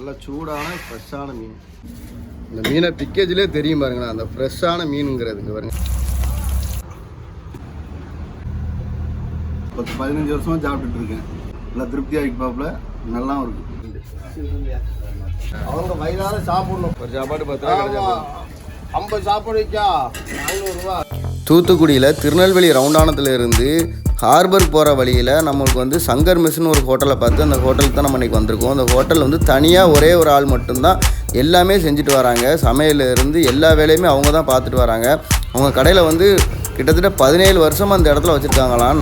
நல்ல சூடான ஃப்ரெஷ்ஷான மீன். இந்த மீனை பிக்கேஜ்லேயே தெரியும் பாருங்களேன் அந்த ஃப்ரெஷ்ஷான மீனுங்கிறதுங்க பாருங்க. பத்து பதினஞ்சு வருஷமா சாப்பிட்டுட்டு இருக்கேன். நல்லா திருப்தியாக இருப்பாப்புல நல்லாவும் இருக்கு. அவங்க வயிறார சாப்பிடணும். ஒரு சாப்பாடு பத்து ரூபா கிடைச்சா. ஐம்பது சாப்பாடு வைக்கா. நானூறுரூவா தூத்துக்குடியில் திருநெல்வேலி ரவுண்டானத்தில் இருந்து ஹார்பர் போகிற வழியில் நம்மளுக்கு வந்து சங்கர் மெஸ்ஸுன்னு ஒரு ஹோட்டலை பார்த்து அந்த ஹோட்டலுக்கு தான் நம்ம இன்றைக்கி வந்திருக்கோம். அந்த ஹோட்டல் வந்து தனியாக ஒரே ஒரு ஆள் மட்டும்தான் எல்லாமே செஞ்சுட்டு வராங்க. சமையல்ல இருந்து எல்லா வேலையுமே அவங்க தான் பார்த்துட்டு வராங்க. அவங்க கடையில் வந்து கிட்டத்தட்ட பதினேழு வருஷமாக அந்த இடத்துல வச்சுருக்காங்களாம்.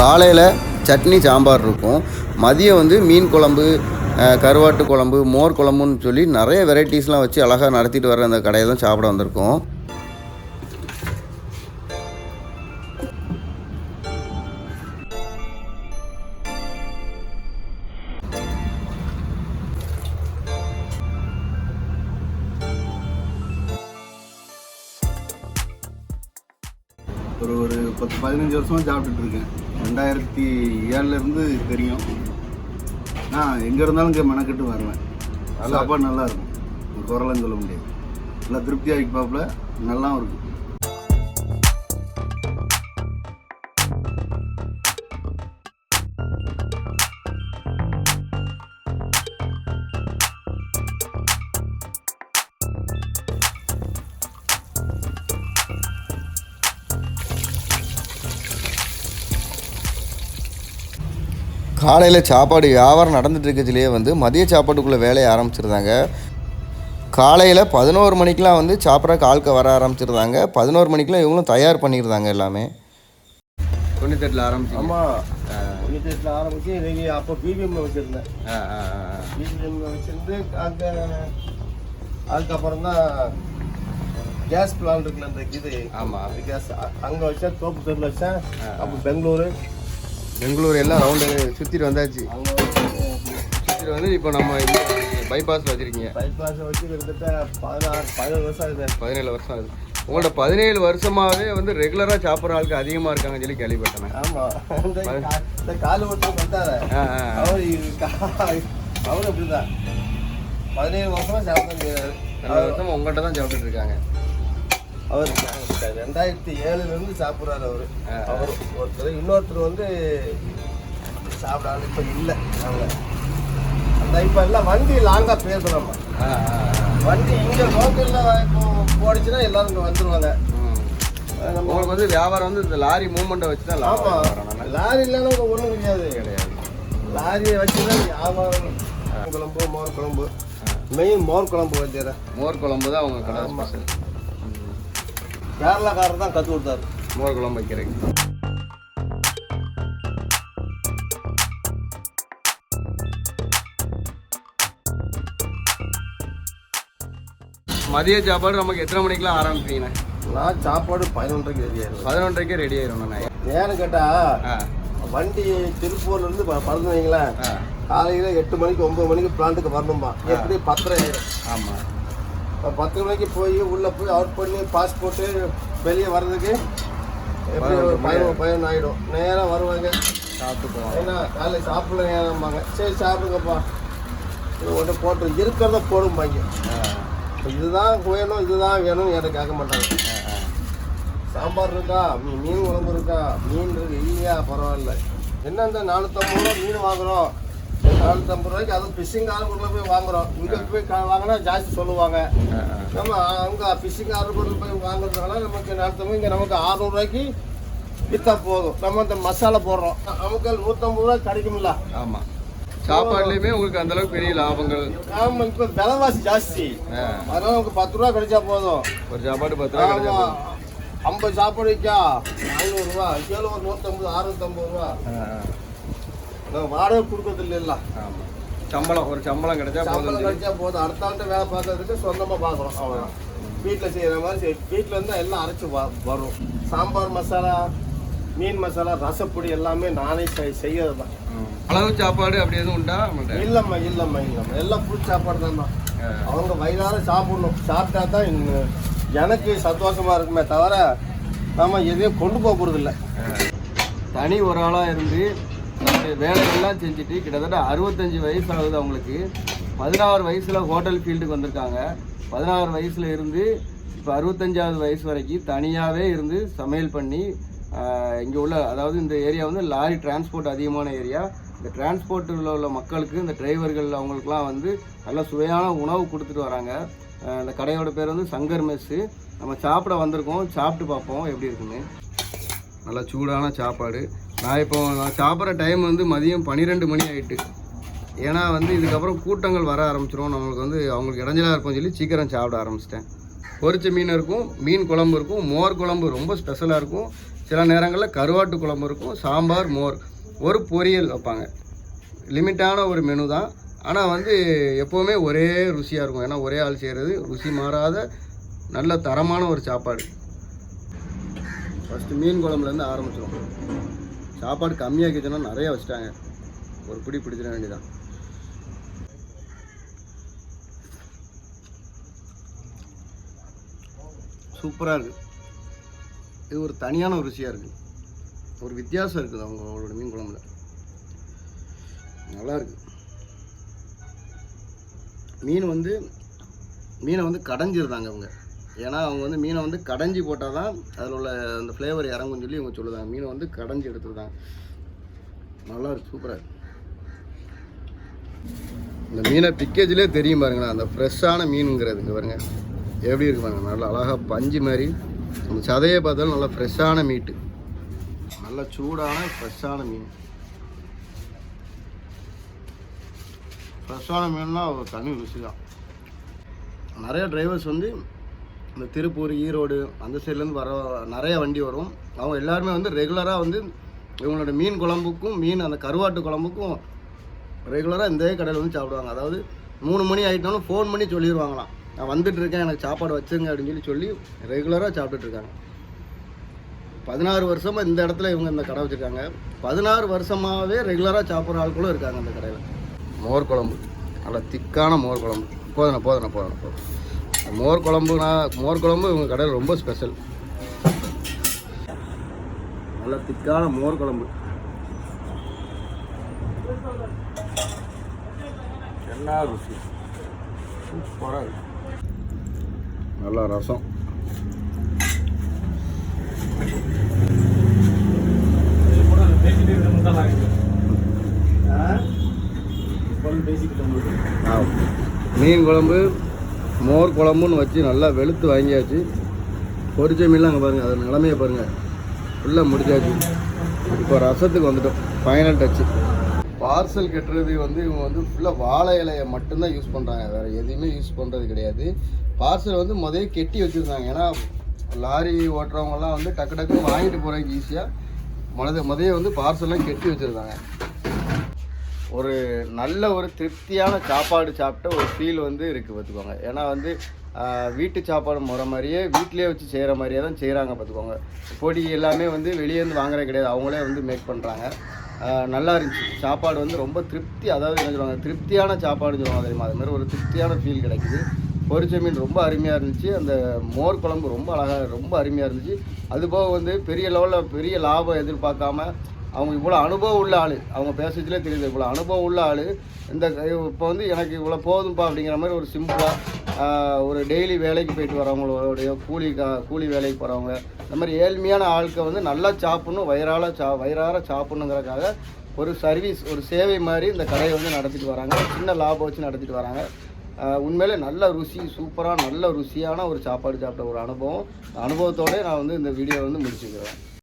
காலையில் சட்னி சாம்பார் இருக்கும். மதியம் வந்து மீன் குழம்பு கருவாட்டு குழம்பு மோர் குழம்புன்னு சொல்லி நிறைய வெரைட்டிஸ்லாம் வச்சு அழகாக நடத்திட்டு வர அந்த கடையை தான் சாப்பிட வந்திருக்கோம். பத்து பதினஞ்சு வருஷமா சாப்பிட்டுட்டு இருக்கேன் ரெண்டாயிரத்தி ஏழுலேருந்து தெரியும். நான் எங்கே இருந்தாலும் இங்கே மெனக்கெட்டு வருவேன். சாப்பாடு நல்லா இருக்கும். குரலன்னு சொல்ல முடியாது. நல்லா திருப்தியாக இருப்பாப்புல. நல்லாவும் இருக்கும். காலையில் சாப்பாடு வியாபாரம் நடந்துட்டு இருக்கிறதுலேயே வந்து மதிய சாப்பாட்டுக்குள்ளே வேலையை ஆரம்பிச்சிருந்தாங்க. காலையில் பதினோரு மணிக்கெலாம் வந்து சாப்பிட்றக்கு ஆட்கள் வர ஆரம்பிச்சிருந்தாங்க. பதினோரு மணிக்கெலாம் இவங்களும் தயார் பண்ணியிருந்தாங்க எல்லாமே. தொண்ணூத்தெட்டில் ஆரம்பிச்சு ஆமாம் தொண்ணூத்தெட்டில் ஆரம்பிச்சு இன்னைக்கு அப்போ பிபிஎம்ல வச்சுருந்தேன். பிபிஎம்ல வச்சுருந்து அங்கே அதுக்கப்புறம் தான் கேஸ் பிளான் இருக்குல்ல அந்த இது. ஆமாம் அந்த கேஸ் அங்கே வச்சேன் தோப்பு தெருவில் வச்சேன். அப்போ பெங்களூரு. பெங்களூர் எல்லாம் ரவுண்டு சுற்றிட்டு வந்தாச்சு. சுற்றிட்டு வந்து இப்போ நம்ம பைபாஸில் வச்சுருக்கீங்க. பைபாஸை வச்சு கிட்டத்தட்ட பதினாறு பதினேழு வருஷம் ஆகுது. பதினேழு வருஷம் ஆகுது. உங்கள்ட்ட பதினேழு வருஷமாகவே வந்து ரெகுலராக சாப்பிட்ற ஆளுக்கு அதிகமாக இருக்காங்கன்னு சொல்லி கேள்விப்பட்டேன் ஆமாம் கால் ஒருத்தர் வந்தாரு. ஆ ஆ. அவர் அப்படிதான். பதினேழு வருஷமா சாப்பிட்டு ரெண்டு வருஷமா உங்கள்கிட்ட தான் சாப்பிட்டுட்டு இருக்காங்க. அவர் ரெண்டாயிரத்தி ஏழுல இருந்து சாப்பிட்றாரு அவரு. அவர் ஒருத்தர் இன்னொருத்தர் வந்து சாப்பிடாது இப்ப இல்லை அவங்க அந்த இப்ப எல்லாம் வண்டி லாங்கா போயிருக்கிறோம் ஆ ஆ வண்டி இங்க லோக்கல்ல இப்போ போடுச்சுன்னா எல்லாரும் இங்க. நம்ம உங்களுக்கு வந்து வியாபாரம் வந்து இந்த லாரி மூவ்மெண்ட்டை வச்சு தான் ஆமா. லாபம் வரணும் லாரி இல்லைன்னா ஒன்றும் கிடையாது. கிடையாது. லாரியை வச்சு தான் வியாபாரம் குழம்பு மோர் குழம்பு மெயின் மோர் குழம்பு வச்சுறேன் மோர் குழம்பு தான் அவங்க கடை கேரளாக்காரர் தான் கற்று கொடுத்தாரு. மோர் குழம்பு வைக்கிறீங்க மதிய சாப்பாடு நமக்கு எத்தனை மணிக்கெலாம் ஆரம்பிப்பீங்க? நான் சாப்பாடு பதினொன்றரைக்கு ரெடி ஆயிடுவேன். பதினொன்றரைக்கே ரெடி ஆயிரும் நான் ஏன்னு கேட்டா ஆ. வண்டி திருப்பூர்ல இருந்து ப- பறந்து வைங்களேன். காலையில எட்டு மணிக்கு ஒன்பது மணிக்கு பிளான்ட்டுக்கு வரணும்பா. எப்படி பத்தரை ஆயிடும் ஆமாம் பத்து மணிக்கு போய் உள்ள போய் அவுட் பண்ணி பாஸ்போர்ட்டு வெளியே வர்றதுக்கு எப்படி ஒரு பதினொன்று பதினொன்று ஆயிடும். நேரா வருவாங்க. சாப்பிட்டு ஏன்னா காலைல சாப்பிடல நேரம்பாங்க. சரி சாப்பிடுங்கப்பா. இது ஒன்று போட்டு இருக்கிறத போடும்பாங்க இப்ப இதுதான் வேணும் இதுதான் வேணும்னு என்கிட்ட கேட்க மாட்டாங்க. சாம்பார் இருக்கா? மீன் குழம்பு இருக்கா? மீன் இருக்கு. இல்லையா? பரவாயில்ல. என்ன இந்த நானூற்றம்பது ரூபா மீன் வாங்குறோம். நானூற்றம்பது ரூபாய்க்கு அதுவும் ஃபிஷிங் ஆர்டர் போய் வாங்குறோம். இங்கே போய் வாங்கினா ஜாஸ்தி சொல்லுவாங்க. நம்ம அங்கே ஃபிஷிங் ஆர்டர் போய் வாங்குறதுனால நமக்கு நானூற்றம்பது இங்கே நமக்கு அறநூறுவாய்க்கு விற்றா போதும். நம்ம இந்த மசாலா போடுறோம். நமக்கு நூற்றம்பது ரூபா கிடைக்கும்ல. ஆமாம் சாப்பாடுலேயுமே உங்களுக்கு அந்த அளவுக்கு பெரிய லாபங்கள். ஆமாம் இப்போ விலைவாசி ஜாஸ்தி. அதனால நமக்கு பத்து ரூபா கிடைச்சா போதும். ஒரு சாப்பாடு பத்து ரூபா கிடைச்சா ஆமா. போதும். ஐம்பது சாப்பாடு வைக்கா? நானூறுரூவா கிலோ ஒரு நூற்றம்பது அறுநூத்தம்பது ரூபா வாடகை கொடுக்கறது இல்லைல்ல ஆமா. சம்பளம் ஒரு சம்பளம் கிடைச்சா சம்பளம் போதும் கிடைச்சா போதும். அடுத்த ஆண்டு வேலை பார்க்கறதுக்கு சொந்தமாக பார்க்குறோம் அவ்வளோதான் வீட்டில் செய்கிற மாதிரி செய். வீட்டில் இருந்தால் எல்லாம் அரைச்சி வ வரும். சாம்பார் மசாலா மீன் மசாலா ரசப்பொடி எல்லாமே நானே செய் செய்யறது தான். அளவு சாப்பாடு அப்படி எதுவும் உண்டா? இல்லைம்மா இல்லைம்மா இல்லைம்மா. எல்லாம் ஃபுல் சாப்பாடு தான் தான் ஆ. அவங்க வயிறார சாப்பிடணும். சாப்பிட்டா தான் எனக்கு சந்தோஷமா இருக்குமே தவிர நாம எதையும் கொண்டு போக போகிறது இல்லை தனி ஒரு ஆளாக இருந்து வேலைகள்லாம் செஞ்சுட்டு கிட்டத்தட்ட அறுபத்தஞ்சு வயசு ஆகுது அவங்களுக்கு. பதினாறு வயசில் ஹோட்டல் ஃபீல்டுக்கு வந்திருக்காங்க. பதினாறு வயசில் இருந்து இப்போ அறுபத்தஞ்சாவது வயசு வரைக்கும் தனியாகவே இருந்து சமையல் பண்ணி இங்கே உள்ள அதாவது இந்த ஏரியா வந்து லாரி டிரான்ஸ்போர்ட் அதிகமான ஏரியா. இந்த டிரான்ஸ்போர்ட்டில் உள்ள மக்களுக்கு இந்த டிரைவர்கள் அவங்களுக்குலாம் வந்து நல்ல சுவையான உணவு கொடுத்துட்டு வராங்க. அந்த இந்த கடையோட பேர் வந்து சங்கர் மெஸ்ஸு நம்ம சாப்பிட வந்திருக்கோம் சாப்பிட்டு பார்ப்போம் எப்படி இருக்குன்னு. நல்லா சூடான சாப்பாடு. நான் இப்போ நான் சாப்பிட்ற டைம் வந்து மதியம் பன்னிரெண்டு மணி ஆயிட்டு. ஏன்னா வந்து இதுக்கப்புறம் கூட்டங்கள் வர ஆரம்பிச்சிரும். நம்மளுக்கு வந்து அவங்களுக்கு இடைஞ்சலாக இருக்கும்னு சொல்லி சீக்கிரம் சாப்பிட ஆரம்பிச்சிட்டேன். பொரிச்ச மீன் இருக்கும் மீன் குழம்பு இருக்கும் மோர் குழம்பு ரொம்ப ஸ்பெஷலாக இருக்கும். சில நேரங்களில் கருவாட்டு குழம்பு இருக்கும் சாம்பார் மோர். ஒரு பொரியல் வைப்பாங்க. லிமிட்டான ஒரு மெனு தான். ஆனால் வந்து எப்போவுமே ஒரே ருசியாக இருக்கும். ஏன்னா ஒரே ஆள் செய்கிறது ருசி மாறாத நல்ல தரமான ஒரு சாப்பாடு. ஃபஸ்ட்டு மீன் குழம்புலேருந்து ஆரம்பிச்சிடும் சாப்பாடு கம்மியாக கிச்சனா நிறைய வச்சுட்டாங்க. ஒரு பிடி பிடிச்சிட வேண்டியதான் சூப்பராக இருக்குது இது ஒரு தனியான ஒரு ருசியாக இருக்குது ஒரு வித்தியாசம் இருக்குது அவங்க அவங்களோட மீன் குழம்புல. நல்லா இருக்குது மீன் வந்து மீனை வந்து கடைஞ்சிருந்தாங்க அவங்க. ஏன்னா அவங்க வந்து மீனை வந்து கடைஞ்சி போட்டால் தான் அதில் உள்ள அந்த ஃப்ளேவர் இறங்கும்னு சொல்லி இவங்க சொல்லுதாங்க. மீனை வந்து கடைஞ்சி எடுத்துருந்தாங்க நல்லா இருக்கு சூப்பராக இருக்கு. இந்த மீனை பிக்கேஜ்லேயே தெரியும் பாருங்களேன். அந்த ஃப்ரெஷ்ஷான மீனுங்கிறது. இங்கே பாருங்கள் எப்படி இருக்கு பாருங்க. நல்லா அழகாக பஞ்சு மாதிரி அந்த சதையை பார்த்தாலும் நல்லா ஃப்ரெஷ்ஷான மீட்டு நல்ல சூடான ஃப்ரெஷ்ஷான மீன். ஃப்ரெஷ்ஷான மீன்னா ஒரு தனி ருசி தான் நிறைய டிரைவர்ஸ் வந்து இந்த திருப்பூர் ஈரோடு அந்த சைட்லேருந்து வர நிறைய வண்டி வரும். அவங்க எல்லாருமே வந்து ரெகுலராக வந்து இவங்களோட மீன் குழம்புக்கும் மீன் அந்த கருவாட்டு குழம்புக்கும் ரெகுலராக இந்த கடையில் வந்து சாப்பிடுவாங்க. அதாவது மூணு மணி ஆகிட்டாலும் ஃபோன் பண்ணி சொல்லிடுவாங்களாம் நான் வந்துட்டு இருக்கேன் எனக்கு சாப்பாடு வச்சுருங்க அப்படின்னு சொல்லி சொல்லி ரெகுலராக சாப்பிட்டுட்ருக்காங்க பதினாறு வருஷமாக இந்த இடத்துல இவங்க இந்த கடை வச்சுருக்காங்க. பதினாறு வருஷமாகவே ரெகுலராக சாப்பிட்ற ஆட்களும் இருக்காங்க அந்த கடையில். மோர் குழம்பு. நல்லா திக்கான மோர் குழம்பு. போதனை போதனை போதுண்ணா போதும் மோர் குழம்புனா மோர் குழம்பு இவங்க கடையில் ரொம்ப ஸ்பெஷல் நல்லா திக்கான மோர் குழம்பு. என்ன ருசி? சூப்பராக நல்லா ரசம். மீன் குழம்பு மோர் குழம்புன்னு வச்சு நல்லா வெளுத்து வாங்கியாச்சு. பொரிச்ச மீன்லாம் அங்கே பாருங்கள் அது நிலமையை பாருங்கள் ஃபுல்லாக முடிச்சாச்சு. இப்போ ரசத்துக்கு வந்துட்டோம். ஃபைனல் டச்சு பார்சல் கட்டுறது வந்து இவங்க வந்து ஃபுல்லாக வாழை இலையை மட்டும்தான் யூஸ் பண்ணுறாங்க வேறு எதையுமே யூஸ் பண்ணுறது கிடையாது. பார்சல் வந்து முதல்ல கெட்டி வச்சுருந்தாங்க. ஏன்னா லாரி ஓட்டுறவங்கலாம் வந்து டக்கு டக்குன்னு வாங்கிட்டு போகிறதுக்கு ஈஸியாக முத முதல்ல வந்து பார்சல்லாம் கெட்டி வச்சுருந்தாங்க. ஒரு நல்ல ஒரு திருப்தியான சாப்பாடு சாப்பிட்ட ஒரு ஃபீல் வந்து இருக்குது பார்த்துக்கோங்க. ஏன்னா வந்து வீட்டு சாப்பாடு முறை மாதிரியே வீட்டிலேயே வச்சு செய்கிற மாதிரியே தான் செய்கிறாங்க பார்த்துக்கோங்க. பொடி எல்லாமே வந்து வெளியேருந்து வாங்குறது கிடையாது. அவங்களே வந்து மேக் பண்ணுறாங்க நல்லா இருந்துச்சு. சாப்பாடு வந்து ரொம்ப திருப்தி அதாவது என்ன சொல்லுவாங்க திருப்தியான சாப்பாடுன்னு சொல்லுவாங்க தெரியுமா? அது மாதிரி ஒரு திருப்தியான ஃபீல் கிடைக்குது. பொரிச்ச மீன் ரொம்ப அருமையாக இருந்துச்சு. அந்த மோர் குழம்பு ரொம்ப அழகாக ரொம்ப அருமையாக இருந்துச்சு. அதுபோக வந்து பெரிய லெவலில் பெரிய லாபம் எதிர்பார்க்காம அவங்க இவ்வளோ அனுபவம் உள்ள ஆள். அவங்க பேசுறதுலே தெரியுது இவ்வளோ அனுபவம் உள்ள ஆள். இந்த இப்போ வந்து எனக்கு இவ்வளோ போதும்ப்பா அப்படிங்கிற மாதிரி ஒரு சிம்பிளாக ஒரு டெய்லி வேலைக்கு போயிட்டு வரவங்களுடைய கூலி கா கூலி வேலைக்கு போகிறவங்க இந்த மாதிரி ஏழ்மையான ஆட்கள் வந்து நல்லா சாப்பிடணும் வயிறால சா வயிறார சாப்பிட்ணுங்கிறக்காக ஒரு சர்வீஸ் ஒரு சேவை மாதிரி இந்த கடையை வந்து நடத்திட்டு வராங்க. சின்ன லாபம் வச்சு நடத்திட்டு வராங்க. உண்மையிலே நல்ல ருசி சூப்பராக நல்ல ருசியான ஒரு சாப்பாடு சாப்பிட்ட ஒரு அனுபவம். அனுபவத்தோட நான் வந்து இந்த வீடியோ வந்து முடிச்சுக்கிறேன்.